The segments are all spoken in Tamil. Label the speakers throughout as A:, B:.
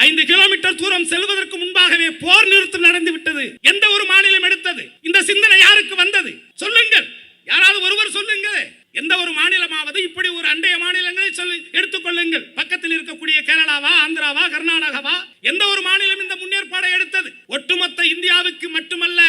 A: ஐந்து கிலோமீட்டர் தூரம் செல்வதற்கு முன்பாகவே போர் நிறுத்தம் நடந்து விட்டது எந்த ஒரு மாநிலம் எடுத்தது இந்த சிந்தனை யாருக்கு வந்தது சொல்லுங்கள் யாராவது ஒருவர் சொல்லுங்க எந்த ஒரு மாநிலமாவது இப்படி ஒரு அண்டைய மாநிலங்களை சொல்லி எடுத்துக்கொள்ளுங்கள் பக்கத்தில் இருக்கக்கூடிய கேரளாவா ஆந்திராவா கர்நாடகாவா எந்த ஒரு மாநிலம் இந்த முன்னேற்பாடை எடுத்தது ஒட்டுமொத்த இந்தியாவுக்கு மட்டுமல்ல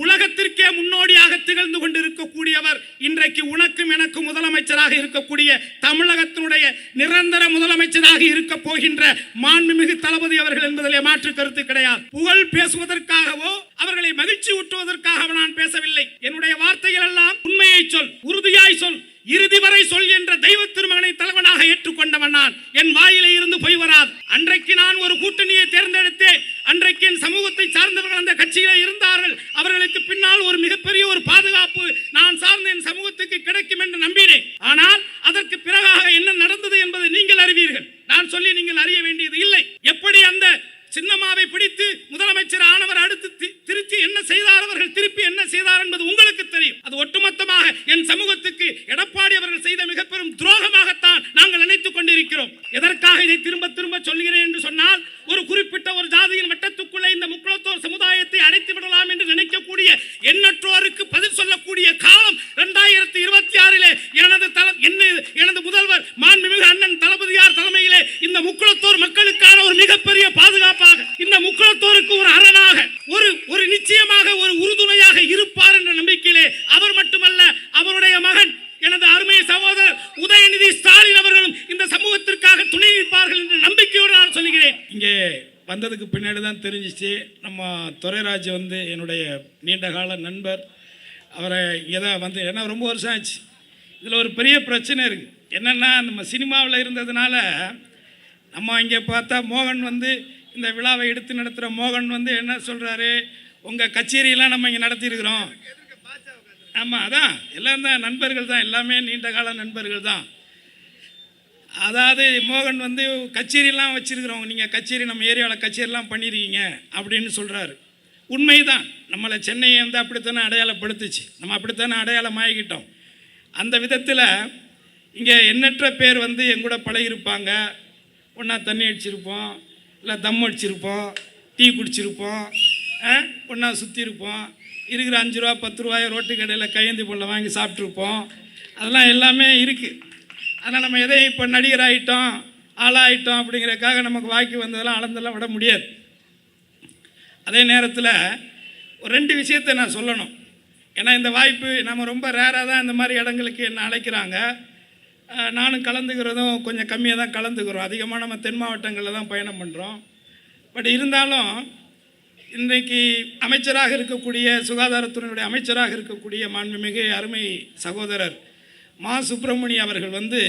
A: உலகத்திற்கே முன்னோடியாக திகழ்ந்து கொண்டிருக்கக்கூடியவர் இன்றைக்கு உனக்கும் எனக்கும் முதலமைச்சராக இருக்கக்கூடிய தமிழகத்தினுடைய நிரந்தர முதலமைச்சராக இருக்க போகின்ற மாண்புமிகு தளபதி அவர்கள் என்பதிலே மாற்று கருத்து கிடையாது புகழ் பேசுவதற்காகவோ அவர்களை மகிழ்ச்சி ஊட்டுவதற்காக நான் பேசவில்லை என்னுடைய வார்த்தைகள் எல்லாம் உண்மையை சொல் உறுதியாய் சொல் இறுதி வரை சொல் என்ற தெய்வ திருமகனை தலைவனாக ஏற்றுக்கொண்டவன் நான் என் வாயிலே இருந்து பொய் வராது அன்றைக்கு நான் ஒரு கூட்டணியை தேர்ந்தெடுத்தேன் அன்றைக்கு என் சமூகத்தை சார்ந்தவர்கள் அந்த கட்சியிலே இருந்தார்கள் அவர்களுக்கு பின்னால் ஒரு மிகப்பெரிய ஒரு பாதுகாப்பு நான் சார்ந்த என் சமூகத்துக்கு கிடைக்கும் என்று நம்பினேன் ஆனால் அதற்கு பிறகாக என்ன நடந்தது என்பதை நீங்கள் அறிவீர்கள் நான் சொல்லி நீங்கள் அறிய வேண்டியது இல்லை எப்படி அந்த சின்னம்மாவை பிடித்து முதலமைச்சர் ஆனவர் அடுத்து தி- திருச்சி என்ன செய்தார் அவர்கள் திருப்பி என்ன செய்தார் என்பது உங்களுக்கு தெரியும் அது ஒட்டுமொத்தமாக என் சமூகத்துக்கு எடப்பாடி அவர்கள் செய்த மிக பெரும் துரோகமாகத்தான் நாங்கள் நினைத்துக் கொண்டிருக்கிறோம் எதற்காக இதை திரும்ப திரும்ப சொல்கிறேன் என்று சொன்னால் ஒரு குறிப்பிட்ட ஒரு ஜாதியின் வட்டத்துக்குள்ளே இந்த முக்குளத்தோர் சமுதாயத்தை அடைத்து விடலாம் என்று நினைக்கக்கூடிய எண்ணற்றோருக்கு பதில் சொல்லக்கூடிய காலம் இரண்டாயிரத்தி இருபத்தி ஆறிலே எனது தல என்ன- எனது முதல்வர் மாண்புமிகு அண்ணன் தளபதியார் தலைமையிலே இந்த முக்குளத்தோர் மக்களுக்கான ஒரு மிகப்பெரிய பாதுகாப்பாக இந்த முக்குளத்தோருக்கு ஒரு அரணாக ஒரு ஒரு நிச்சயமாக ஒரு உறுதுணையாக இருப்பார் என்ற நம்பிக்கையிலே அவர் மட்டுமல்ல அவருடைய மகன் எனது அருமை சகோதரர் உதயநிதி ஸ்டாலின் அவர்களும் இந்த சமூகத்திற்காக துணை நிற்பார்கள் என்ற நம்பிக்கையோடு நான் சொல்கிறேன் இங்கே வந்ததுக்கு பின்னாடி தான் தெரிஞ்சிச்சு. நம்ம துரைராஜ் வந்து என்னுடைய நீண்ட கால நண்பர். அவரை இங்கே தான் வந்து ஏன்னா ரொம்ப வருஷம் ஆச்சு. இதில் ஒரு பெரிய பிரச்சனை இருக்குது என்னென்னா நம்ம சினிமாவில் இருந்ததுனால நம்ம இங்கே பார்த்தா மோகன் வந்து இந்த விழாவை எடுத்து நடத்துகிற மோகன் வந்து என்ன சொல்கிறாரு உங்கள் கச்சேரியெல்லாம் நம்ம இங்கே நடத்தியிருக்கிறோம். ஆமாம் அதான். எல்லாம் தான் நண்பர்கள் தான். எல்லாமே நீண்ட கால நண்பர்கள் தான். அதாவது மோகன் வந்து கச்சேரிலாம் வச்சுருக்குறோம் நீங்கள் கச்சேரி நம்ம ஏரியாவில் கச்சேரிலாம் பண்ணியிருக்கீங்க அப்படின்னு சொல்கிறாரு உண்மைதான். நம்மளை சென்னையை வந்து அப்படித்தானே அடையாளப்படுத்துச்சு. நம்ம அப்படித்தானே அடையாளம் ஆகிக்கிட்டோம் அந்த விதத்தில் இங்கே எண்ணற்ற பேர் வந்து எங்கூட பழகிருப்பாங்க ஒன்றா தண்ணி அடிச்சிருப்போம் இல்லை தம் அடிச்சிருப்போம் டீ குடிச்சிருப்போம் ஒன்றா சுற்றிருப்போம் இருக்கிற அஞ்சு ரூபா பத்து ரூபாய் ரோட்டு கடையில் கையேந்தி பொருளை வாங்கி சாப்பிட்ருப்போம் அதெல்லாம் எல்லாமே இருக்குது அதனால் நம்ம எதையும் இப்போ நடிகராகிட்டோம் ஆளாயிட்டோம் அப்படிங்கிறதுக்காக நமக்கு வாக்கி வந்ததெல்லாம் அளந்தெல்லாம் விட முடியாது. அதே நேரத்தில் ஒரு ரெண்டு விஷயத்தை நான் சொல்லணும். ஏன்னா இந்த வாய்ப்பு நம்ம ரொம்ப ரேராக தான் இந்த மாதிரி இடங்களுக்கு என்ன அழைக்கிறாங்க. நானும் கலந்துக்கிறதும் கொஞ்சம் கம்மியாக தான் கலந்துக்கிறோம். அதிகமாக நம்ம தென் மாவட்டங்களில் தான் பயணம் பண்ணுறோம் பட் இருந்தாலும் இன்றைக்கு அமைச்சராக இருக்கக்கூடிய சுகாதாரத்துறையினுடைய அமைச்சராக இருக்கக்கூடிய மாண்புமிகு அருமை சகோதரர் மா சுப்பிரமணி அவர்கள் வந்து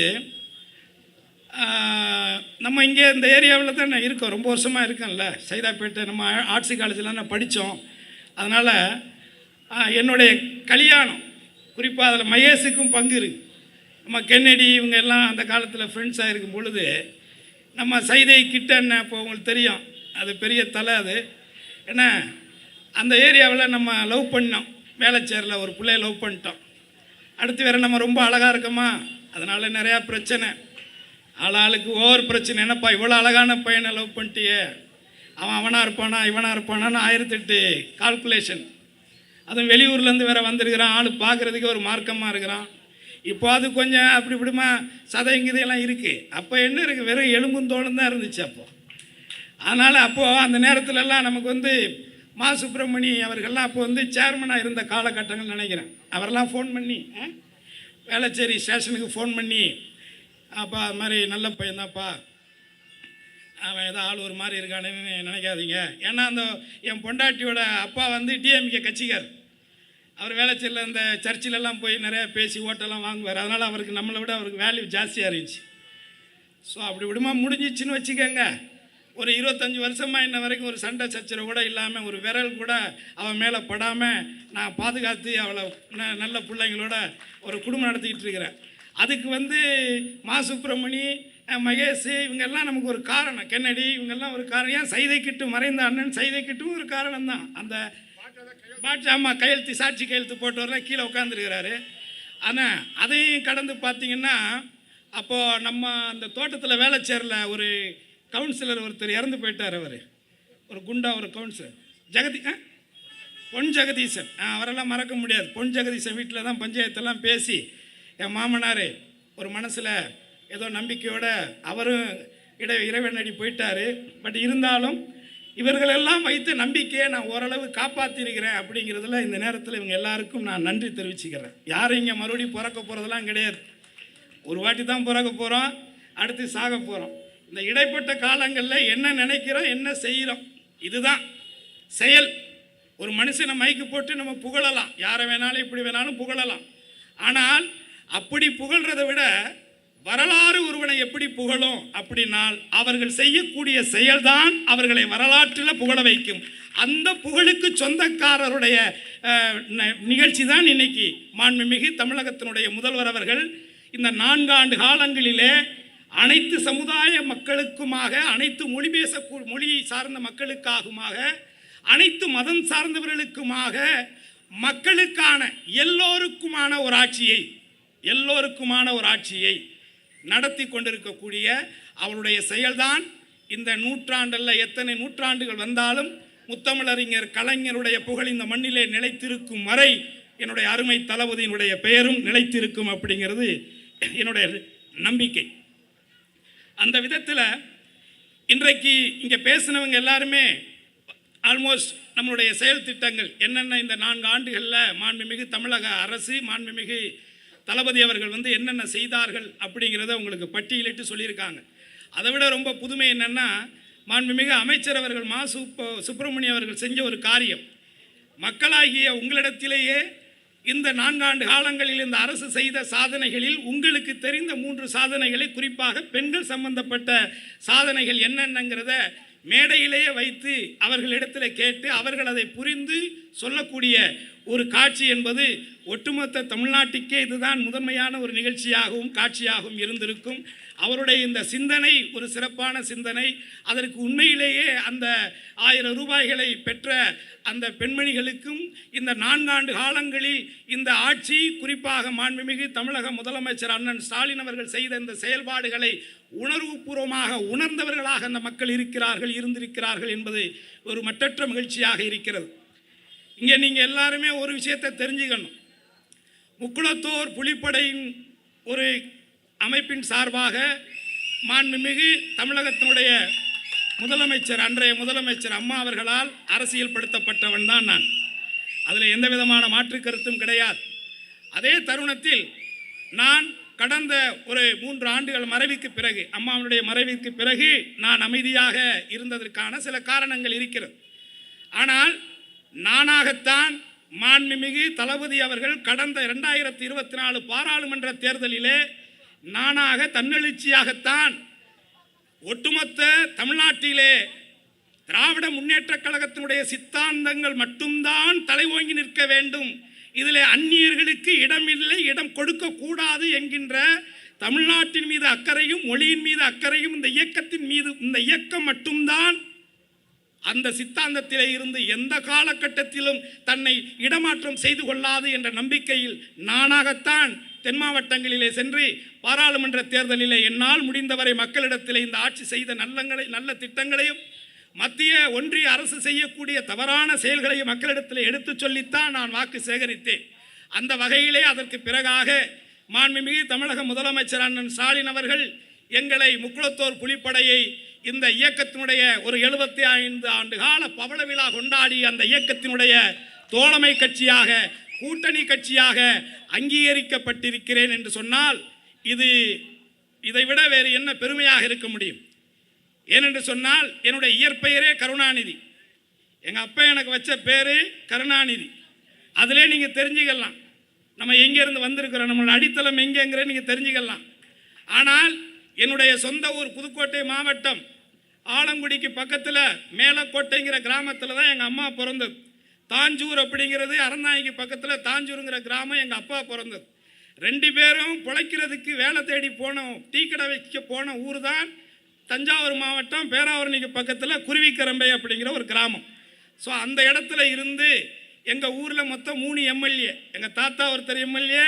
A: நம்ம இங்கே இந்த ஏரியாவில் தான் இருக்கோம். ரொம்ப வருஷமாக இருக்கேன்ல. சைதாப்பேட்டை நம்ம ஆர்ட்ஸ் காலேஜில் நான் படித்தோம். அதனால் என்னுடைய கல்யாணம் குறிப்பாக அதில் மகேஷுக்கும் பங்கு இருக்குது நம்ம கென்னடி இவங்க எல்லாம் அந்த காலத்தில் ஃப்ரெண்ட்ஸாக இருக்கும் பொழுது நம்ம சைதை கிட்டன்னு இப்போ உங்களுக்கு தெரியும். அது பெரிய தலை அது. ஏன்னா அந்த ஏரியாவில் நம்ம லவ் பண்ணோம். வேலைச்சேரில் ஒரு பிள்ளைய லவ் பண்ணிட்டோம். அடுத்து வேற நம்ம ரொம்ப அழகாக இருக்கோமா? அதனால் நிறையா பிரச்சனை. ஆளாளுக்கு ஓவர் பிரச்சனை. என்னப்பா இவ்வளோ அழகான பையனை லவ் பண்ணிட்டியே? அவன் அவனாக இருப்பானா இவனாக இருப்பானான்னு ஆயிரத்தெட்டு கால்குலேஷன் அதுவும் வெளியூர்லேருந்து வேற வந்திருக்கிறான். ஆள் பார்க்குறதுக்கே ஒரு மார்க்கமாக இருக்கிறான். இப்போ அது கொஞ்சம் அப்படி இப்படிமா சதைங்குது இருக்குது அப்போ என்ன இருக்குது வெறும் எலும்பும் தோலும் தான் இருந்துச்சு அப்போது அதனால் அப்போது அந்த நேரத்துலலாம் நமக்கு வந்து மா சுப்பிரமணி அவர்கள்லாம் அப்போ வந்து சேர்மனாக இருந்த காலகட்டங்கள் நினைக்கிறேன். அவரெல்லாம் ஃபோன் பண்ணி ஆ, வேளச்சேரி ஸ்டேஷனுக்கு ஃபோன் பண்ணி அப்பா அது மாதிரி நல்ல பையன்தான்ப்பா அவன் ஏதோ ஆள் ஒரு மாதிரி இருக்கானுன்னு நினைக்காதீங்க. ஏன்னா அந்த என் பொண்டாட்டியோட அப்பா வந்து டிஎம்கே கட்சிக்கார். அவர் வேளச்சேரியில் அந்த சர்ச்சிலெல்லாம் போய் நிறையா பேசி ஓட்டெல்லாம் வாங்குவார். அதனால் அவருக்கு நம்மளை விட அவருக்கு வேல்யூ ஜாஸ்தியாக இருந்துச்சு. ஸோ அப்படி விடுமா முடிஞ்சிச்சுன்னு வச்சுக்கோங்க. ஒரு இருபத்தஞ்சி வருஷமாக இன்ன வரைக்கும் ஒரு சண்டை சச்சரவு கூட இல்லாமல் ஒரு விரல் கூட அவன் மேலே படாமல் நான் பாதுகாத்து அவளை ந- நல்ல பிள்ளைங்களோட ஒரு குடும்பம் நடத்திக்கிட்டு இருக்கிறேன். அதுக்கு வந்து மா சுப்பிரமணி மகேஷ் இவங்கெல்லாம் நமக்கு ஒரு காரணம். கென்னடி இவங்கெல்லாம் ஒரு காரணம். ஏன் சைதை கிட்டு மறைந்த அண்ணன் சைதை கிட்டும் ஒரு காரணம் தான் அந்த பாட்டு அம்மா கையெழுத்து சாட்சி கையெழுத்து போட்டு கீழே உட்காந்துருக்கிறாரு ஆனால் அதையும் கடந்து பார்த்தீங்கன்னா அப்போது நம்ம அந்த தோட்டத்தில் வேலை சேரல ஒரு கவுன்சிலர் ஒருத்தர் இறந்து போயிட்டார் அவர். ஒரு குண்டா ஒரு கவுன்சிலர். ஜெகதி ஆ? பொன் ஜெகதீசன். ஆ, அவரெல்லாம் மறக்க முடியாது. பொன் ஜெகதீசன் வீட்டில் தான் பஞ்சாயத்தெல்லாம் பேசி என் மாமனார் ஒரு மனசில் ஏதோ நம்பிக்கையோடு அவரும் இட இறைவனடி போயிட்டார். பட் இருந்தாலும் இவர்களெல்லாம் வைத்த நம்பிக்கையை நான் ஓரளவு காப்பாற்றிருக்கிறேன் அப்படிங்கிறதுல இந்த நேரத்தில் இவங்க எல்லாருக்கும் நான் நன்றி தெரிவிச்சுக்கிறேன். யாரும் இங்கே மறுபடியும் பிறக்க போகிறதெல்லாம் கிடையாது. ஒரு வாட்டி தான் பிறக்க போகிறோம் அடுத்து சாக போகிறோம் இந்த இடைப்பட்ட காலங்களில் என்ன நினைக்கிறோம் என்ன செய்கிறோம் இதுதான் செயல். ஒரு மனுஷனை மைக்கு போட்டு நம்ம புகழலாம். யாரை வேணாலும் இப்படி வேணாலும் புகழலாம். ஆனால் அப்படி புகழ்றதை விட வரலாறு ஒருவனை எப்படி புகழும் அப்படின்னால் அவர்கள் செய்யக்கூடிய செயல்தான் அவர்களை வரலாற்றில் புகழ வைக்கும். அந்த புகழுக்கு சொந்தக்காரருடைய ந- நிகழ்ச்சி தான் இன்னைக்கு மாண்புமிகு தமிழகத்தினுடைய முதல்வர் அவர்கள் இந்த நான்காண்டு காலங்களிலே அனைத்து சமுதாய மக்களுக்குமாக அனைத்து மொழி பேச மொழியை சார்ந்த மக்களுக்காகுமாக அனைத்து மதம் சார்ந்தவர்களுக்குமாக மக்களுக்கான எல்லோருக்குமான ஒரு ஆட்சியை எல்லோருக்குமான ஒரு ஆட்சியை நடத்தி கொண்டிருக்கக்கூடிய அவருடைய செயல்தான் இந்த நூற்றாண்டில் எத்தனை நூற்றாண்டுகள் வந்தாலும் முத்தமிழறிஞர் கலைஞருடைய புகழ் இந்த மண்ணிலே நிலைத்திருக்கும் வரை என்னுடைய அருமை தளபதியினுடைய பெயரும் நிலைத்திருக்கும் அப்படிங்கிறது என்னுடைய நம்பிக்கை. அந்த விதத்தில் இன்றைக்கு இங்கே பேசினவங்க எல்லாருமே ஆல்மோஸ்ட் நம்மளுடைய செயல் திட்டங்கள். என்னென்ன இந்த நான்கு ஆண்டுகளில் மாண்புமிகு தமிழக அரசு மாண்புமிகு தளபதி அவர்கள் வந்து என்னென்ன செய்தார்கள் அப்படிங்கிறத உங்களுக்கு பட்டியலிட்டு சொல்லியிருக்காங்க. அதை விட ரொம்ப புதுமை என்னென்னா மாண்புமிகு அமைச்சர் அவர்கள் மா சுப்ப சுப்பிரமணியம் அவர்கள் செஞ்ச ஒரு காரியம். மக்களாகிய உங்களிடத்திலேயே இந்த நான்காண்டு காலங்களில் இந்த அரசு செய்த சாதனைகளில் உங்களுக்கு தெரிந்த மூன்று சாதனைகளை குறிப்பாக பெண்கள் சம்பந்தப்பட்ட சாதனைகள் என்னென்னங்கிறத மேடையிலேயே வைத்து அவர்களிடத்தில் கேட்டு அவர்கள் அதை புரிந்து சொல்லக்கூடிய ஒரு காட்சி என்பது ஒட்டுமொத்த தமிழ்நாட்டுக்கே இதுதான் முதன்மையான ஒரு நிகழ்ச்சியாகவும் காட்சியாகவும் இருந்திருக்கும். அவருடைய இந்த சிந்தனை ஒரு சிறப்பான சிந்தனை அதற்கு உண்மையிலேயே அந்த ஆயிரம் ரூபாய்களை பெற்ற அந்த பெண்மணிகளுக்கும் இந்த நான்காண்டு காலங்களில் இந்த ஆட்சி குறிப்பாக மாண்புமிகு தமிழக முதலமைச்சர் அண்ணன் ஸ்டாலின் அவர்கள் செய்த இந்த செயல்பாடுகளை உணர்வுபூர்வமாக உணர்ந்தவர்களாக அந்த மக்கள் இருக்கிறார்கள் இருந்திருக்கிறார்கள் என்பது ஒரு மட்டற்ற மகிழ்ச்சியாக இருக்கிறது. இங்கே நீங்கள் எல்லாருமே ஒரு விஷயத்தை தெரிஞ்சுக்கணும். முக்குளத்தோர் புலிப்படையின் ஒரு அமைப்பின் சார்பாக மாண்புமிகு தமிழகத்தினுடைய முதலமைச்சர் அன்றைய முதலமைச்சர் அம்மா அவர்களால் அரசியல் படுத்தப்பட்டவன் தான் நான். அதில் எந்த விதமான மாற்று கருத்தும் கிடையாது. அதே தருணத்தில் நான் கடந்த ஒரு மூன்று ஆண்டுகள் மறைவிக்கு பிறகு அம்மாவுடைய மறைவிற்கு பிறகு நான் அமைதியாக இருந்ததற்கான சில காரணங்கள் இருக்கிறது. ஆனால் நானாகத்தான் மாண்புமிகு தளபதி அவர்கள் கடந்த இரண்டாயிரத்தி இருபத்தி நாலு பாராளுமன்ற தேர்தலிலே நானாக தன்னெழுச்சியாகத்தான் ஒட்டுமொத்த தமிழ்நாட்டிலே திராவிட முன்னேற்ற கழகத்தினுடைய சித்தாந்தங்கள் மட்டும்தான் தலைவோங்கி நிற்க வேண்டும். இதில் அந்நியர்களுக்கு இடமில்லை இடம் கொடுக்கக்கூடாது என்கின்ற தமிழ்நாட்டின் மீது அக்கறையும் மொழியின் மீது அக்கறையும் இந்த இயக்கத்தின் மீது இந்த இயக்கம் மட்டும்தான் அந்த சித்தாந்தத்திலே இருந்து எந்த காலகட்டத்திலும் தன்னை இடமாற்றம் செய்து கொள்ளாது என்ற நம்பிக்கையில் நானாகத்தான் தென் மாவட்டங்களிலே சென்று பாராளுமன்ற தேர்தலிலே என்னால் முடிந்தவரை மக்களிடத்திலே இந்த ஆட்சி செய்த நல்லங்களை நல்ல திட்டங்களையும் மத்திய ஒன்றிய அரசு செய்யக்கூடிய தவறான செயல்களையும் மக்களிடத்தில் எடுத்துச் சொல்லித்தான் நான் வாக்கு சேகரித்தேன். அந்த வகையிலே அதற்கு பிறகாக மாண்புமிகு தமிழக முதலமைச்சர் அண்ணன் ஸ்டாலின் அவர்கள் எங்களை முக்குளத்தோர் புலிப்படையை இந்த இயக்கத்தினுடைய ஒரு எழுபத்தி ஐந்து ஆண்டு கால பவள விழா கொண்டாடி அந்த இயக்கத்தினுடைய தோழமை கட்சியாக கூட்டணி கட்சியாக அங்கீகரிக்கப்பட்டிருக்கிறேன் என்று சொன்னால் இது இதைவிட வேறு என்ன பெருமையாக இருக்க முடியும்? ஏனென்று சொன்னால் என்னுடைய இயற்பெயரே கருணாநிதி. எங்கள் அப்பா எனக்கு வச்ச பேர் கருணாநிதி. அதிலே நீங்கள் தெரிஞ்சுக்கலாம். நம்ம எங்கேருந்து வந்திருக்கிறோம் நம்மளோட அடித்தளம் எங்கேங்கிற நீங்கள் தெரிஞ்சுக்கலாம். ஆனால் என்னுடைய சொந்த ஊர் புதுக்கோட்டை மாவட்டம் ஆலங்குடிக்கு பக்கத்தில் மேலக்கோட்டைங்கிற கிராமத்தில் தான் எங்கள் அம்மா பிறந்தது. தாஞ்சூர் அப்படிங்கிறது அறந்தாய்க்கு பக்கத்தில் தாஞ்சூருங்கிற கிராமம் எங்கள் அப்பா பிறந்தது. ரெண்டு பேரும் பிழைக்கிறதுக்கு வேலை தேடி போனோம் டீ கடை வைக்க போன ஊர் தான் தஞ்சாவூர் மாவட்டம் பேராவரணிக்கு பக்கத்தில் குருவிக்கரம்பை அப்படிங்கிற ஒரு கிராமம். ஸோ அந்த இடத்துல இருந்து எங்கள் ஊரில் மொத்தம் மூணு எம்எல்ஏ. எங்கள் தாத்தா ஒருத்தர் எம்எல்ஏ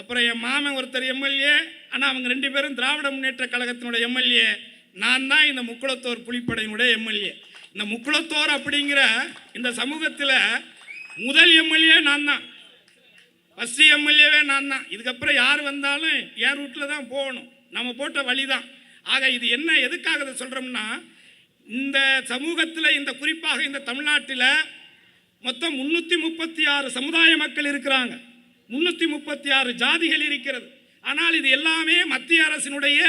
A: அப்புறம் என் மாமன் ஒருத்தர் எம்எல்ஏ ஆனால் அவங்க ரெண்டு பேரும் திராவிட முன்னேற்ற கழகத்தினுடைய எம்எல்ஏ. நான் தான் இந்த முக்குளத்தோர் புலிப்படையினுடைய எம்எல்ஏ. இந்த முக்குளத்தோர் அப்படிங்கிற இந்த சமூகத்தில் முதல் எம்எல்ஏ நான் தான். ஃபஸ்ட்டு எம்எல்ஏவே நான் தான். இதுக்கப்புறம் யார் வந்தாலும் என் ரூட்டில் தான் போகணும். நம்ம போட்ட வழி தான் ஆக இது என்ன எதுக்காக இதை சொல்கிறோம்னா இந்த சமூகத்தில் இந்த குறிப்பாக இந்த தமிழ்நாட்டில் மொத்தம் முன்னூற்றி முப்பத்தி ஆறு சமுதாய மக்கள் இருக்கிறாங்க. முன்னூற்றி முப்பத்தி ஆறு ஜாதிகள் இருக்கிறது. ஆனால் இது எல்லாமே மத்திய அரசினுடைய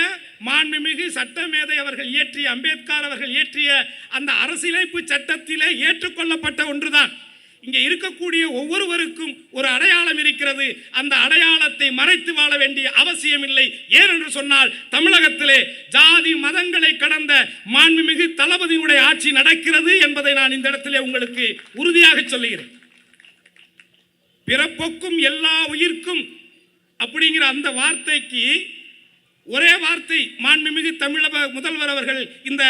A: மாண்புமிகு சட்டமேதை அவர்கள் இயற்றிய அம்பேத்கர் அவர்கள் இயற்றிய அந்த அரசியலமைப்பு சட்டத்திலே ஏற்றுக்கொள்ளப்பட்ட ஒன்றுதான். இங்கே இருக்கக்கூடிய ஒவ்வொருவருக்கும் ஒரு அடையாளம் இருக்கிறது. அந்த அடையாளத்தை மறைத்து வாழ வேண்டிய அவசியமில்லை. ஏனென்று சொன்னால் தமிழகத்திலே ஜாதி மதங்களை கடந்த மாண்புமிகு தளபதியினுடைய ஆட்சி நடக்கிறது என்பதை நான் இந்த இடத்திலே உங்களுக்கு உறுதியாக சொல்லுகிறேன். பிறப்போக்கும் எல்லா உயிர்க்கும் அப்படிங்கிற அந்த வார்த்தைக்கு ஒரே வார்த்தை மாண்புமிகு தமிழக முதல்வர் அவர்கள் இந்த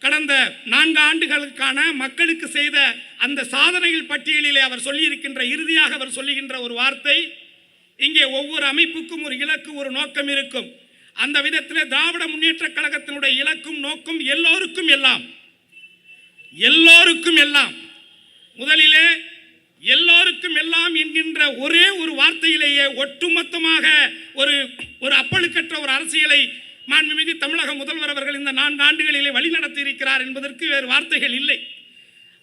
A: கடந்த நான்கு ஆண்டுகளுக்கான மக்களுக்கு செய்த அந்த சாதனைகள் பட்டியலிலே அவர் சொல்லியிருக்கின்ற இறுதியாக அவர் சொல்லுகின்ற ஒரு வார்த்தை இங்கே ஒவ்வொரு அமைப்புக்கும் ஒரு இலக்கு ஒரு நோக்கம் இருக்கும். அந்த விதத்தில் திராவிட முன்னேற்ற கழகத்தினுடைய இலக்கும் நோக்கம் எல்லோருக்கும் எல்லாம் எல்லோருக்கும் எல்லாம். முதலிலே எல்லோருக்கும் எல்லாம் என்கின்ற ஒரே ஒரு வார்த்தையிலேயே ஒட்டுமொத்தமாக ஒரு ஒரு அப்பழுக்கற்ற ஒரு அரசியலை மாண்புமிகு தமிழக முதல்வர் அவர்கள் இந்த நான்கு ஆண்டுகளிலே வழிநடத்தி இருக்கிறார் என்பதற்கு வேறு வார்த்தைகள் இல்லை.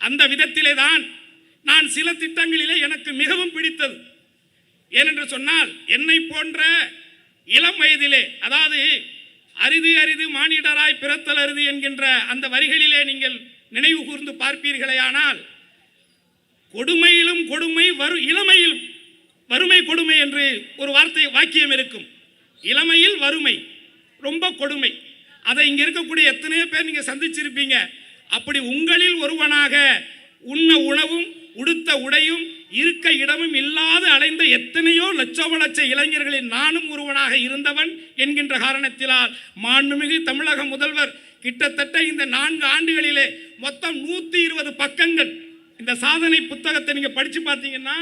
A: அந்த விதத்திலே தான் நான் சில திட்டங்களிலே எனக்கு மிகவும் பிடித்தது. ஏனென்று சொன்னால் என்னை போன்ற இளம் வயதிலே அதாவது அரிது அரிது மானிடராய் பிறத்தல் அரிது என்கின்ற அந்த வரிகளிலே நீங்கள் நினைவு கூர்ந்து பார்ப்பீர்களேயானால் கொடுமையிலும் கொடுமை வரு இளமையில் வறுமை கொடுமை என்று ஒரு வார்த்தை வாக்கியம் இருக்கும். இளமையில் வறுமை ரொம்ப கொடுமை. அதை இங்கே இருக்கக்கூடிய எத்தனையோ பேர் நீங்கள் சந்திச்சிருப்பீங்க. அப்படி உங்களில் ஒருவனாக உண்ண உணவும் உடுத்த உடையும் இருக்க இடமும் இல்லாது அலைந்த எத்தனையோ லட்சோப லட்ச இளைஞர்களில் நானும் ஒருவனாக இருந்தவன் என்கின்ற காரணத்தினால் மாண்புமிகு தமிழக முதல்வர் கிட்டத்தட்ட இந்த நான்கு ஆண்டுகளிலே மொத்தம் நூற்றி இருபது பக்கங்கள் இந்த சாதனை புத்தகத்தை நீங்கள் படித்து பார்த்தீங்கன்னா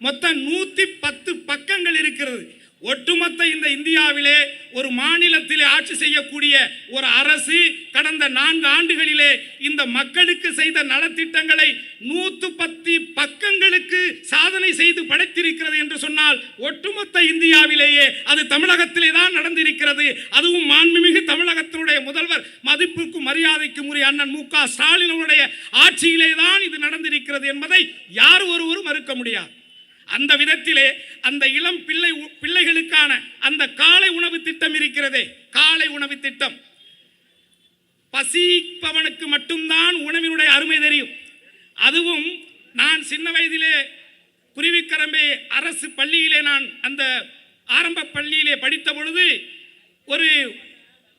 A: மொத்தம் நூற்றி பத்து பக்கங்கள் இருக்கிறது. ஒட்டுமொத்த இந்த இந்தியாவிலே ஒரு மாநிலத்திலே ஆட்சி செய்யக்கூடிய ஒரு அரசு கடந்த நான்கு ஆண்டுகளிலே இந்த மக்களுக்கு செய்த நலத்திட்டங்களை நூற்று பத்து பக்கங்களுக்கு சாதனை செய்து படைத்திருக்கிறது என்று சொன்னால் ஒட்டுமொத்த இந்தியாவிலேயே அது தமிழகத்திலே தான் நடந்திருக்கிறது. அதுவும் மாண்புமிகு தமிழகத்தினுடைய முதல்வர் மதிப்புக்கும் மரியாதைக்கும் உரிய அண்ணன் மு க ஸ்டாலினுடைய ஆட்சியிலே தான் இது நடந்திருக்கிறது என்பதை யார் ஒருவரும் மறுக்க முடியாது. அந்த விதத்திலே அந்த இளம் பிள்ளை பிள்ளைகளுக்கான அந்த காலை உணவு திட்டம் இருக்கிறதே. காலை உணவு திட்டம். பசிப்பவனுக்கு மட்டும்தான் உணவினுடைய அருமை தெரியும். அதுவும் நான் சின்ன வயதிலே குருவிக்கரம்பே அரசு பள்ளியிலே நான் அந்த ஆரம்ப பள்ளியிலே படித்த பொழுது ஒரு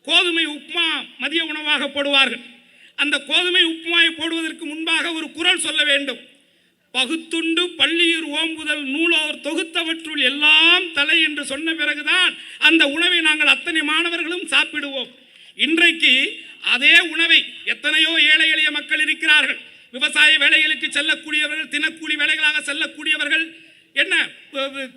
A: கோதுமை உப்புமா மதிய உணவாக போடுவார்கள். அந்த கோதுமை உப்புமாவை போடுவதற்கு முன்பாக ஒரு குரல் சொல்ல வேண்டும். பகுத்துண்டு பள்ளியூர் ஓம்புதல் நூலோர் தொகுத்தவற்றுள் எல்லாம் தலை என்று சொன்ன பிறகுதான் அந்த உணவை நாங்கள் அத்தனை மாணவர்களும் சாப்பிடுவோம். இன்றைக்கு அதே உணவை எத்தனையோ ஏழை எளிய மக்கள் இருக்கிறார்கள். விவசாய வேலைகளுக்கு செல்லக்கூடியவர்கள் தினக்கூலி வேலைகளாக செல்லக்கூடியவர்கள் என்ன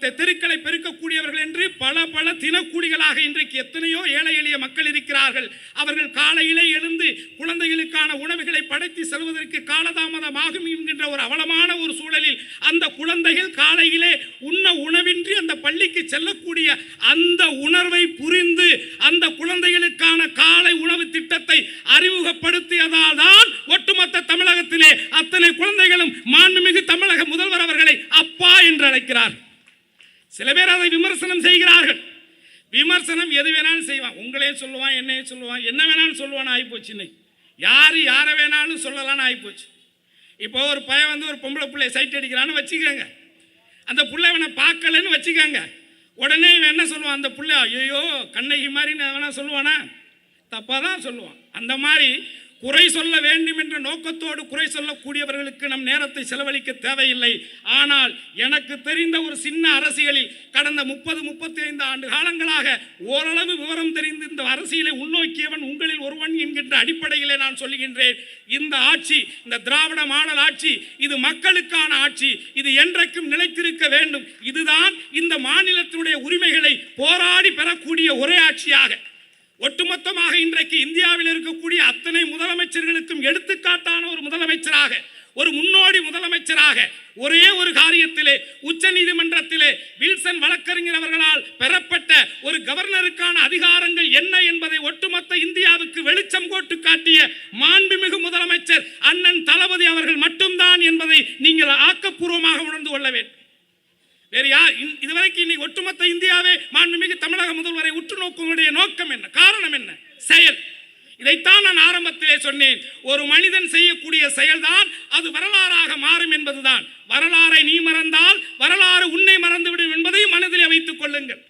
A: தெ- தெருக்களை பெருக்கக்கூடியவர்கள் என்று பல பல தினக்கூலிகளாக இன்றைக்கு எத்தனையோ ஏழை எளிய மக்கள் இருக்கிறார்கள். அவர்கள் காலையிலே எழுந்து குழந்தைகளுக்கான உணவுகளை படைத்து செல்வதற்கு காலதாமதமாகும் என்கின்ற ஒரு அவலமான ஒரு சூழலில் அந்த குழந்தைகள் காலையிலே உண்ண உணவின்றி அந்த பள்ளிக்கு செல்லக்கூடிய அந்த உணர்வை புரிந்து அந்த குழந்தைகளுக்கான காலை உணவு திட்டத்தை அறிமுகப்படுத்தியதால் தான் ஒட்டுமொத்த தமிழகத்திலே அத்தனை குழந்தைகளும் மாண்புமிகு தமிழக முதல்வர் அவர்கள் என்று அழைக்கிறார். சில பேர் அதை விமர்சனம் செய்கிறார்கள். விமர்சனம் எது வேணாலும் செய்வான். உங்களையும் சொல்லுவான் என்னையும் சொல்லுவான் என்ன வேணாலும் சொல்லுவான்னு ஆகிப்போச்சு இன்னைக்கு. யார் யாரை வேணாலும் சொல்லலான்னு ஆகிப்போச்சு இப்போ ஒரு பையன் வந்து ஒரு பொம்பளை பிள்ளைய சைட் அடிக்கிறான்னு வச்சுக்கோங்க. அந்த பிள்ளை இவனை பார்க்கலன்னு வச்சுக்கோங்க. உடனே இவன் என்ன சொல்லுவான்? அந்த பிள்ளை ஐயோ கண்ணகி மாதிரி வேணா சொல்லுவானா? தப்பாக தான் சொல்லுவான். அந்த மாதிரி குறை சொல்ல வேண்டும் என்ற நோக்கத்தோடு குறை சொல்லக்கூடியவர்களுக்கு நம் நேரத்தை செலவழிக்க தேவையில்லை. ஆனால் எனக்கு தெரிந்த ஒரு சின்ன அரசியலில் கடந்த முப்பது முப்பத்தி ஐந்து ஆண்டு காலங்களாக ஓரளவு விவரம் தெரிந்து இந்த அரசியலை உள்நோக்கியவன் உங்களில் ஒருவன் என்கின்ற அடிப்படையிலே நான் சொல்லுகின்றேன் இந்த ஆட்சி இந்த திராவிட மாடல் ஆட்சி இது மக்களுக்கான ஆட்சி இது என்றைக்கும் நிலைத்திருக்க வேண்டும். இதுதான் இந்த மாநிலத்தினுடைய உரிமைகளை போராடி பெறக்கூடிய ஒரே ஆட்சியாக. ஒட்டுமொத்தமாக இன்றைக்கு இந்தியாவில் இருக்கக்கூடிய துணை முதலமைச்சர்களுக்கும் எடுத்துக்காட்டான ஒரு முதலமைச்சராக ஒரு முன்னோடி முதலமைச்சராக ஒரே ஒரு காரியத்திலே உச்ச நீதிமன்றத்திலே வில்சன் வழக்கறிஞர் அவர்களால் பெறப்பட்ட ஒரு கவர்னருக்கான அதிகாரங்கள் என்ன என்பதை ஒட்டுமொத்த இந்தியாவுக்கு வெளிச்சம் போட்டு காட்டிய மாண்புமிகு முதலமைச்சர் அண்ணன் தளபதி அவர்கள் மட்டும்தான் என்பதை நீங்கள் ஆக்கப்பூர்வமாக உணர்ந்து கொள்ள வேண்டும் வேறு யார் இன்- இதுவரைக்கும் இன்னைக்கு ஒட்டுமொத்த இந்தியாவே மாண்புமிகு தமிழக முதல்வரை உற்று நோக்குவதுடைய நோக்கம் என்ன காரணம் என்ன செயல் இதைத்தான் நான் ஆரம்பத்திலே சொன்னேன் ஒரு மனிதன் செய்யக்கூடிய செயல்தான் அது வரலாறாக மாறும் என்பதுதான் வரலாறை நீ மறந்தால் வரலாறு உன்னை மறந்துவிடும் என்பதையும் மனதிலே வைத்துக் கொள்ளுங்கள்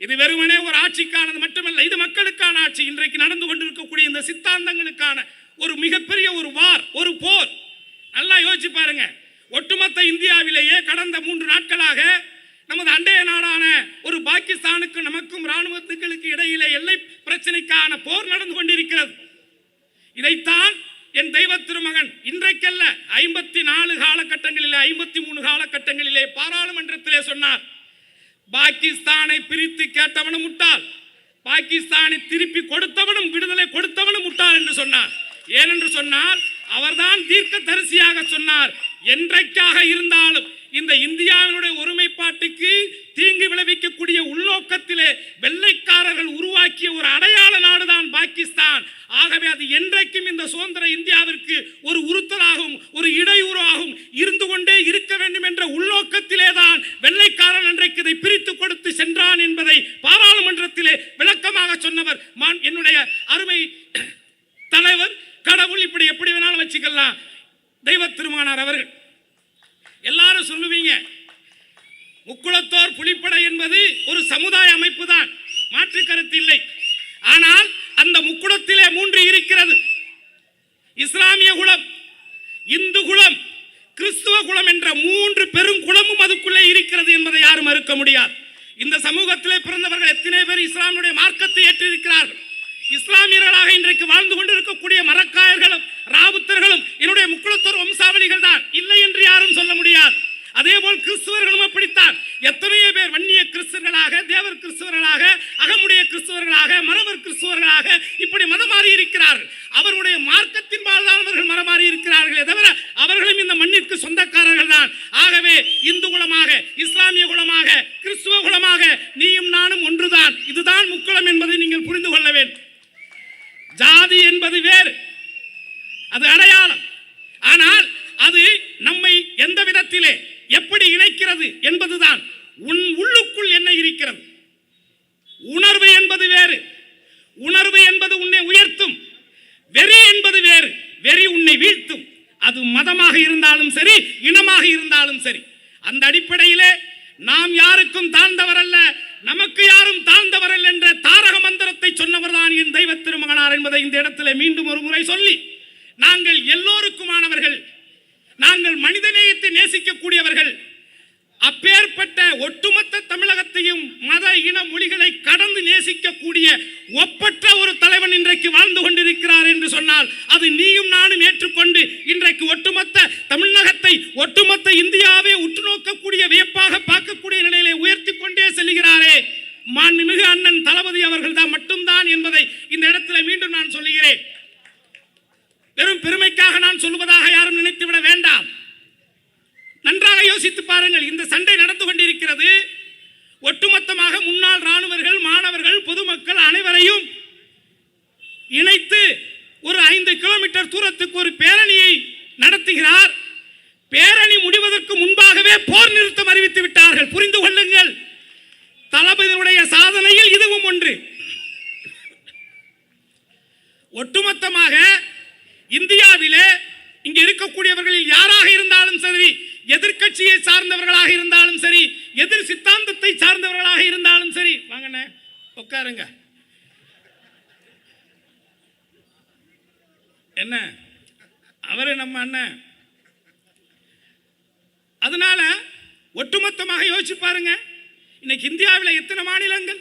A: இது வெறுமனே ஒரு ஆட்சிக்கானது மட்டுமல்ல இது மக்களுக்கான ஆட்சி இன்றைக்கு நடந்து கொண்டிருக்கக்கூடிய இந்த சித்தாந்தங்களுக்கான ஒரு மிகப்பெரிய ஒரு வார் ஒரு போர். நல்லா யோசிச்சு பாருங்க. ஒட்டுமொத்த இந்தியாவிலேயே கடந்த மூன்று நாட்களாக நமது அண்டைய நாடான ஒரு பாகிஸ்தானுக்கு நமக்கும் இராணுவத்துகளுக்கு இடையிலே எல்லை பிரச்சனைக்கான போர் நடந்து கொண்டிருக்கிறது. இதைத்தான் என் தெய்வ திருமகன் இன்றைக்கல்ல ஐம்பத்தி நாலு காலகட்டங்களிலே ஐம்பத்தி மூணு காலகட்டங்களிலே பாராளுமன்றத்திலே சொன்னார். பாகிஸ்தானை பிரித்து கேட்டவனும் முட்டாள். பாகிஸ்தானை திருப்பி கொடுத்தவனும் விடுதலை கொடுத்தவனும் முட்டாள் என்று சொன்னார். ஏனென்று சொன்னால் அவர்தான் தீர்க்க தரிசியாக சொன்னார். என்றைக்காக இருந்தாலும் இந்த இந்தியாவினுடைய ஒருமைப்பாட்டுக்கு தீங்கு விளைவிக்கக்கூடிய உள்நோக்கத்திலே வெள்ளைக்காரர்கள் உருவாக்கிய ஒரு அடையாள நாடுதான் பாகிஸ்தான். ஆகவே அது என்றைக்கும் இந்த சுதந்திர இந்தியாவிற்கு ஒரு உறுத்தலாகும் ஒரு இடையூறாகவும் இருந்து கொண்டே இருக்க வேண்டும் என்ற உள்நோக்கத்திலே தான் வெள்ளைக்காரன் அன்றைக்கு இதை பிரித்து கொடுத்து சென்றான் என்பதை பாராளுமன்றத்திலே விளக்கமாக சொன்னவர் மான் என்னுடைய அருமை தலைவர் கடவுள் இப்படி எப்படி வேணாலும் வச்சுக்கலாம் தெய்வ திருமகனார் அவர்கள் எல்லாரும் சொல்லுவீங்க முக்குளத்தோர் புலிப்படை என்பது ஒரு சமுதாய அமைப்பு தான் மாற்று கருத்து இல்லை ஆனால் அந்த முக்குளத்திலே மூன்று இருக்கிறது இஸ்லாமிய குலம் இந்து குலம் கிறிஸ்துவ குலம் என்ற மூன்று பெரும் குலமும் அதுக்குள்ளே இருக்கிறது என்பதை முடியாது. இந்த சமூகத்திலே பிறந்தவர்கள் எத்தனை பேர் இஸ்லாமுடைய மார்க்கத்தை ஏற்றிருக்கிறார்கள்? இஸ்லாமியர்களாக இன்றைக்கு வாழ்ந்து கொண்டிருக்கக்கூடிய மரக்காயர்களும் ராவுத்தர்களும் என்னுடைய முக்குளத்தோர் வம்சாவளிகள் தான் இல்லை என்று யாரும் சொல்ல முடியாது. அதே போல் கிறிஸ்துவர்கள் அப்படித்தான் எத்தனையோ பேர் வன்னிய கிறிஸ்தவர்களாக தேவர் கிறிஸ்துவர்களாக அகமுடைய கிறிஸ்துவர்களாக மரவர் கிறிஸ்துவர்களாக இப்படி மதம் மாறி இருக்கிறார்கள் அவர்களுடைய மார்க்கத்தின் தான் அவர்கள் மரம் மாறி இருக்கிறார்களே தவிர அவர்களும் இந்த மண்ணிற்கு சொந்தக்காரர்கள் தான் ஆகவே இந்து குலமாக இஸ்லாமிய குலமாக கிறிஸ்துவ குலமாக நீயும் நானும் ஒன்றுதான் இதுதான் முக்குளம் என்பதை நீங்கள் புரிந்து கொள்ள வேண்டும் ஜாதி என்பது வேறு அது அடையாளம் ஆனால் அது நம்மை எந்த விதத்திலே எப்படி இணைக்கிறது என்பதுதான் உன் உள்ளுக்குள் என்ன இருக்கிறது உணர்வு என்பது வேறு உணர்வு என்பது உன்னை உயர்த்தும் வெறி என்பது வேறு வெறி உன்னை வீழ்த்தும் அது மதமாக இருந்தாலும் சரி இனமாக இருந்தாலும் சரி அந்த அடிப்படையிலே நாம் யாருக்கும் தாழ்ந்தவர் அல்ல நமக்கு யாரும் தாழ்ந்தவர் அல்ல என்ற தாரக மந்திரத்தை சொன்னவர்தான் என் தெய்வ திருமகனார் என்பதை இந்த இடத்துல மீண்டும் ஒரு முறை சொல்லி நாங்கள் எல்லோருக்குமானவர்கள் நாங்கள் மனிதநேயத்தை நேசிக்கக்கூடியவர்கள் அப்பேற்பட்ட ஒட்டுமொத்த தமிழகத்தையும் மத இன மொழிகளை கடந்து நேசிக்கக்கூடிய ஒப்பற்ற ஒரு தலைவன் இன்றைக்கு வாழ்ந்து கொண்டிருக்கிறார் என்று சொன்னால் அது நீயும் நானும் ஏற்றுக்கொண்டு இன்றைக்கு ஒட்டுமொத்த தமிழகத்தை ஒட்டுமொத்த இந்தியாவை உற்று நோக்கக்கூடிய வியப்பாக பார்க்கக்கூடிய நிலையிலே உயர்த்தி கொண்டே செல்கிறாரே. மாண்புமிகு அண்ணன் தளபதி அவர்கள் தான் மட்டும்தான் என்பதை இந்த இடத்துல மீண்டும் நான் சொல்லுகிறேன். வெறும் பெருமைக்காக நான் சொல்லுவதாக யாரும் நினைத்துவிட வேண்டாம். நன்றாக யோசித்து பாருங்கள் இந்த சண்டை நடந்து கொண்டிருக்கிறது. ஒட்டுமொத்தமாக முன்னாள் ராணுவர்கள் மாணவர்கள் பொதுமக்கள் அனைவரையும் இணைத்து ஒரு ஐந்து கிலோமீட்டர் தூரத்துக்கு ஒரு பேரணியை நடத்துகிறார் பேரணி முடிவதற்கு முன்பாகவே போர் நிறுத்தம் அறிவித்து விட்டார்கள் புரிந்து கொள்ளுங்கள் தளபதியுடைய சாதனையில் இதுவும் ஒன்று ஒட்டுமொத்தமாக இந்தியாவிலே இங்க இருக்கக்கூடியவர்களில் யாராக இருந்தாலும் சரி கட்சியை சார்ந்தவர்களாக இருந்தாலும் சரி எதிர் சித்தாந்தத்தை சார்ந்தவர்களாக இருந்தாலும் சரி வாங்கண்ணே உட்காருங்க. என்ன? அவரு நம்ம அண்ணன். அதனால ஒட்டுமொத்தமாக யோசிச்சு பாருங்க. இன்னைக்கு இந்தியாவில் எத்தனை மாநிலங்கள்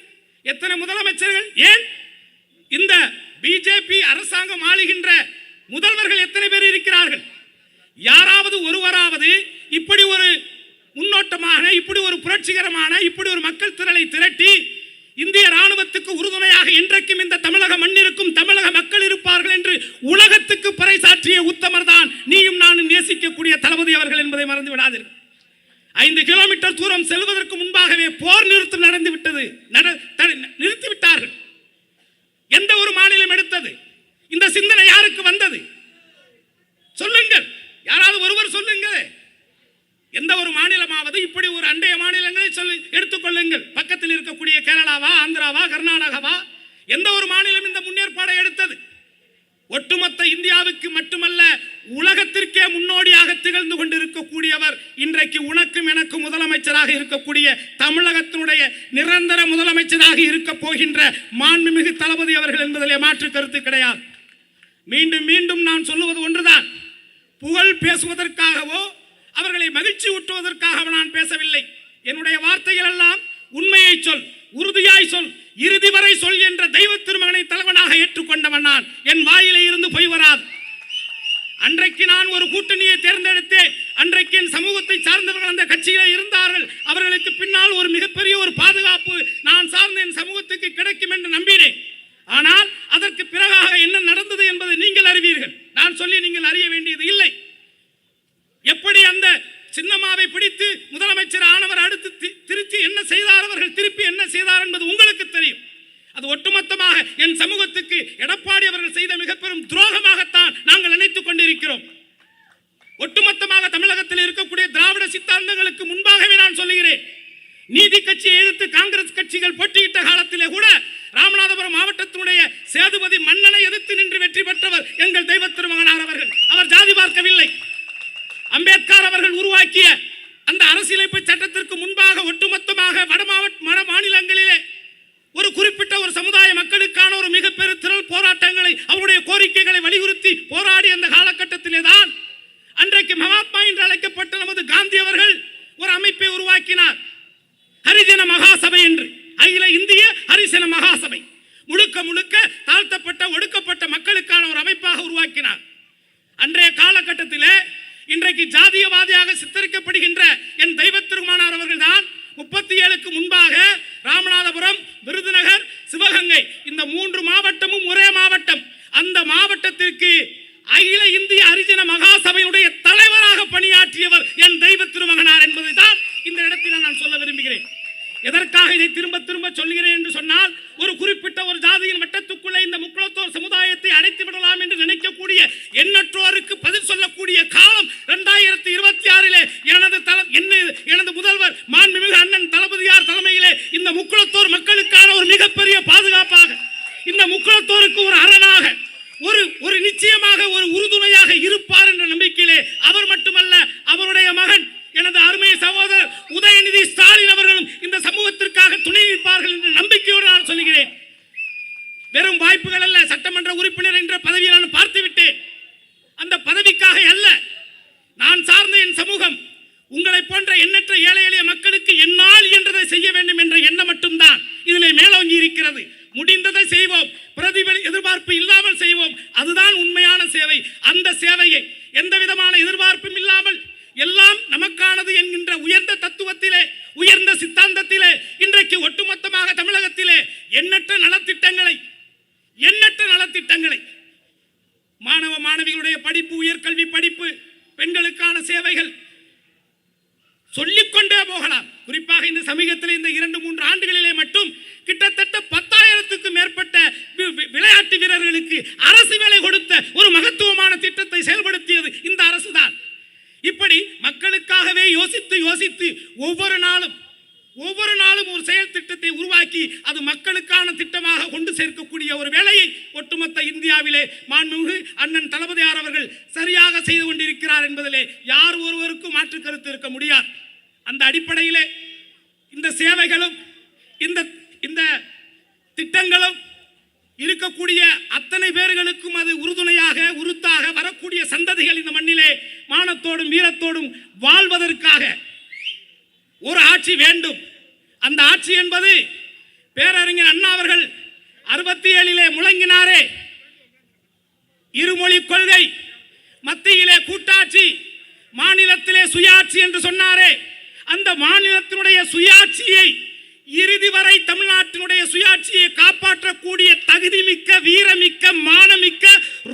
A: எத்தனை முதலமைச்சர்கள் ஏன் இந்த பிஜேபி அரசாங்கம் ஆளுகின்ற முதல்வர்கள் எத்தனை பேர் இருக்கிறார்கள்? யாராவது ஒருவராவது இப்படி ஒரு முன்னோட்டமாக இப்படி ஒரு புரட்சிகரமான இப்படி ஒரு மக்கள் திரளை திரட்டி இந்திய ராணுவத்துக்கு உறுதுணையாக இன்றைக்கும் இந்த தமிழக மண்ணிற்கும் தமிழக மக்கள் இருப்பார்கள் என்று உலகத்துக்கு பறைசாற்றிய உத்தமர் தான் நீயும் நானும் நேசிக்கக்கூடிய தளபதி அவர்கள் என்பதை மறந்து விடாதீர்கள். ஐந்து கிலோமீட்டர் தூரம் செல்வதற்கு முன்பாகவே போர் நிறுத்தம் நடந்து விட்டது. நட- த- நிறுத்திவிட்டார்கள் எந்த ஒரு மாநிலம் எடுத்தது? இந்த சிந்தனை யாருக்கு வந்தது? சொல்லுங்கள். யாராவது ஒருவர் சொல்லுங்கள். எந்த ஒரு மாநிலமாவது இப்படி ஒரு அண்டைய மாநிலங்களை சொல்லி எடுத்துக்கொள்ளுங்கள் பக்கத்தில் இருக்கக்கூடிய கேரளாவா ஆந்திராவா கர்நாடகாவா எந்த ஒரு மாநிலம் இந்த முன்னேற்பாடை எடுத்தது? ஒட்டுமொத்த இந்தியாவுக்கு மட்டுமல்ல உலகத்திற்கே முன்னோடியாக திகழ்ந்து கொண்டிருக்கக்கூடியவர் இன்றைக்கு உனக்கும் எனக்கும் முதலமைச்சராக இருக்கக்கூடிய தமிழகத்தினுடைய நிரந்தர முதலமைச்சராக இருக்க போகின்ற மாண்புமிகு தளபதி அவர்கள் என்பதிலே மாற்று கருத்து கிடையாது. மீண்டும் மீண்டும் நான் சொல்லுவது ஒன்றுதான். புகழ் பேசுவதற்காகவோ அவர்களை மகிழ்ச்சி ஊட்டுவதற்காக நான் பேசவில்லை. என்னுடைய வார்த்தைகள் எல்லாம் உண்மையை சொல் உறுதியாய் சொல் இறுதி வரை சொல் என்ற தெய்வ திருமகனை தலைவனாக ஏற்றுக்கொண்டவன் நான். என் வாயிலே இருந்து பொய் வராது. அன்றைக்கு நான் ஒரு கூட்டணியை தேர்ந்தெடுத்தேன். அன்றைக்கு என் சமூகத்தை சார்ந்தவர்கள் அந்த கட்சியிலே இருந்தார்கள். அவர்களுக்கு பின்னால் ஒரு மிகப்பெரிய ஒரு பாதுகாப்பு நான் சார்ந்த என் சமூகத்துக்கு கிடைக்கும் என்று நம்பினேன். ஆனால் அதற்கு பிறகாக என்ன நடந்தது என்பதை நீங்கள் அறிவீர்கள். நான் சொல்லி நீங்கள் அறிய வேண்டியது இல்லை. எப்படி அந்த சின்னம்மாவை பிடித்து முதலமைச்சர் ஆனவர் அடுத்து திருச்சி என்ன செய்தார் அவர்கள் திருப்பி என்ன செய்தார் என்பது உங்களுக்கு தெரியும். அது ஒட்டுமொத்தமாக என் சமூகத்துக்கு எடப்பாடி அவர்கள் செய்த மிக பெரும் துரோகமாகத்தான் நாங்கள் நினைத்துக் கொண்டிருக்கிறோம். ஒட்டுமொத்தமாக தமிழகத்தில் இருக்கக்கூடிய திராவிட சித்தாந்தங்களுக்கு முன்பாகவே நான் சொல்லுகிறேன். நீதி கட்சியை எதிர்த்து காங்கிரஸ் கட்சிகள் போட்டியிட்ட காலத்திலே கூட ராமநாதபுரம் மாவட்டத்தினுடைய சேதுபதி மன்னனை எதிர்த்து நின்று வெற்றி பெற்றவர் எங்கள் தெய்வ திருமகனார் அவர்கள். அவர் ஜாதி பார்க்கவில்லை. அம்பேத்கர் அவர்கள் உருவாக்கிய அந்த அரசியலமைப்பு சட்டத்திற்கு முன்பாக ஒட்டுமொத்தமாக வட மாவட்ட வட மாநிலங்களிலே ஒரு குறிப்பிட்ட ஒரு சமுதாய மக்களுக்கான ஒரு மிகப்பெரிய திரள் போராட்டங்களை அவருடைய கோரிக்கைகளை வலியுறுத்தி போராடிய அந்த காலகட்டத்திலே தான் அன்றைக்கு மகாத்மா என்று அழைக்கப்பட்ட நமது காந்தி அவர்கள் ஒரு அமைப்பை உருவாக்கினார். ஹரிஜன மகாசபை என்று. அகில இந்திய ஹரிசன மகாசபை. முழுக்க முழுக்க தாழ்த்தப்பட்ட ஒடுக்கப்பட்ட மக்களுக்கான ஒரு அமைப்பாக உருவாக்கினார். அன்றைய காலகட்டத்திலே இன்றைக்கு ஜாதியவாதியாக சித்தரிக்கப்படுகின்ற என் தெய்வத்திற்கு திருமானார் அவர்கள் தான் முப்பத்தி ஏழுக்கு முன்பாக ராமநாதபுரம் விருதுநகர் சிவகங்கை இந்த மூன்று மாவட்டமும் ஒரே மாவட்டம் அந்த மாவட்டத்திற்கு அகில இந்திய ஹரிஜன மகாசபையுடைய தலைவராக பணியாற்றியவர் என் தெய்வ திருமகனார் என்பதை தான் இந்த இடத்தில் நான் சொல்ல விரும்புகிறேன் எதற்காக இதை திரும்ப திரும்ப சொல்கிறேன் என்று சொன்னால் ஒரு குறிப்பிட்ட ஒரு ஜாதியின் வட்டத்துக்குள்ளே இந்த முக்குளத்தோர் சமுதாயத்தை அடைத்து விடலாம் என்று நினைக்கக்கூடிய எண்ணற்றோருக்கு பதில் சொல்லக்கூடிய காலம் இரண்டாயிரத்தி இருபத்தி ஆறிலே எனது தல என்ன எனது முதல்வர் மாண்புமிகு அண்ணன் தளபதியார் தலைமையிலே இந்த முக்குளத்தோர் மக்களுக்கான ஒரு மிகப்பெரிய பாதுகாப்பாக இந்த முக்குளத்தோருக்கு ஒரு அரணாக ஒரு ஒரு நிச்சயமாக ஒரு உறுதுணையாக இருப்பார் என்ற நம்பிக்கையிலே அவர் மட்டுமல்ல அவருடைய மகன் எனது அருமை சகோதரர் உதயநிதி ஸ்டாலின் அவர்களும் இந்த சமூகத்திற்காக துணை நிற்பார்கள் என்ற நம்பிக்கையோடு நான் சொல்கிறேன் வெறும் வாய்ப்புகள் அல்ல சட்டமன்ற உறுப்பினர் என்ற பதவியை நான் பார்த்துவிட்டேன் அந்த பதவிக்காக அல்ல நான் சார்ந்த என் சமூகம் உங்களை போன்ற எண்ணற்ற ஏழை எளிய மக்களுக்கு என்னால் என்றதை செய்ய வேண்டும் என்ற எண்ணம் மட்டும்தான் இதில் மேலோங்கி இருக்கிறது. முடிந்ததை செய்வோம் பிரதிபலி எதிர்பார்ப்பு இல்லாமல் செய்வோம். அதுதான் உண்மையான சேவை. அந்த சேவையை எந்த விதமான எதிர்பார்ப்பும் இல்லாமல் எல்லாம் நமக்கானது என்கின்ற உயர்ந்த தத்துவத்திலே உயர்ந்த சித்தாந்தத்திலே இன்றைக்கு ஒட்டுமொத்தமாக தமிழகத்திலே எண்ணற்ற நலத்திட்டங்களை எண்ணற்ற நலத்திட்டங்களை. மாணவ மாணவிகளுடைய படிப்பு உயர்கல்வி படிப்பு பெண்களுக்கான சேவைகள் சொல்லிக்கொண்டே போகலாம். குறிப்பாக இந்த சமீபத்தில் இந்த இரண்டு மூன்று ஆண்டுகளிலே மட்டும் கிட்டத்தட்ட பத்தாயிரத்துக்கும் மேற்பட்ட விளையாட்டு வீரர்களுக்கு அரசு வேலை கொடுத்த ஒரு மகத்துவ திட்டத்தை செயல்படுத்தியது இந்த அரசுதான் இப்படி மக்களுக்காகவே யோசித்து யோசித்து ஒவ்வொரு நாளும் ஒவ்வொரு நாளும் ஒரு செயல் திட்டத்தை உருவாக்கி அது மக்களுக்கான திட்டமாக கொண்டு சேர்க்கக்கூடிய ஒரு வேலையை ஒட்டுமொத்த இந்தியாவிலே மாண்புமிகு அண்ணன் தளபதியார் அவர்கள் சரியாக செய்து கொண்டிருக்கிறார் என்பதிலே யார் ஒருவருக்கும் மாற்று கருத்து இருக்க முடியாது அந்த அடிப்படையிலே இந்த சேவைகளும் இந்த இந்த திட்டங்களும் இருக்கக்கூடிய அத்தனை பேர்களுக்கும் அது உறுதுணையாக உருத்தாக வரக்கூடிய சந்ததிகள் இந்த மண்ணிலே மானத்தோடும் வீரத்தோடும் வாழ்வதற்காக ஒரு ஆட்சி வேண்டும் அந்த ஆட்சி என்பது பேரறிஞர் அண்ணா அவர்கள் அறுபத்தி ஏழிலே முழங்கினாரே இருமொழி கொள்கை மத்தியிலே கூட்டாட்சி மாநிலத்திலே சுயாட்சி என்று சொன்னாரே அந்த மாநிலத்தினுடைய சுயாட்சியை இறுதி வரை தமிழ்நாட்டினுடைய சுயாட்சியை காப்பாற்றக்கூடிய தகுதிமிக்க வீரமிக்க மானமிக்க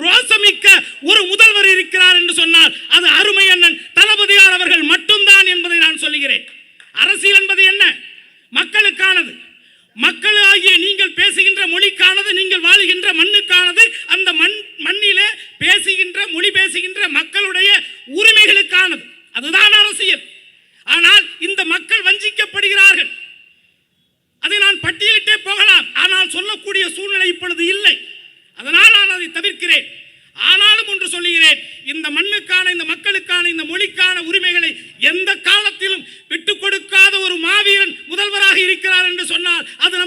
A: ரோசமிக்க ஒரு முதல்வர் இருக்கிறார் என்று சொன்னால் அது அருமை அண்ணன் தளபதியார் அவர்கள் மட்டும்தான் என்பதை நான் சொல்லுகிறேன். அரசியல் என்பது என்ன? மக்களுக்கானது. மக்கள் ஆகிய நீங்கள் பேசுகின்ற மொழிக்கானது நீங்கள் வாழுகின்ற மண்ணுக்கானது அந்த மண் மண்ணிலே பேசுகின்ற மொழி பேசுகின்ற மக்களுடைய உரிமைகளுக்கானது. அதுதான் அரசியல். ஆனால் இந்த மக்கள் வஞ்சிக்கப்படுகிறார்கள். அதை நான் பட்டியலிட்டே போகலாம். ஆனால் சொல்லக்கூடிய சூழ்நிலை இப்பொழுது இல்லை. அதனால் நான் அதை தவிர்க்கிறேன். ஆனாலும் ஒன்று சொல்லுகிறேன். இந்த மண்ணுக்கான இந்த மக்களுக்கான இந்த மொழிக்கான உரிமைகளை எந்த காலத்திலும் விட்டுக் கொடுக்காத ஒரு மாவீரன் முதல்வராக இருக்கிறார் என்று சொன்னால் அது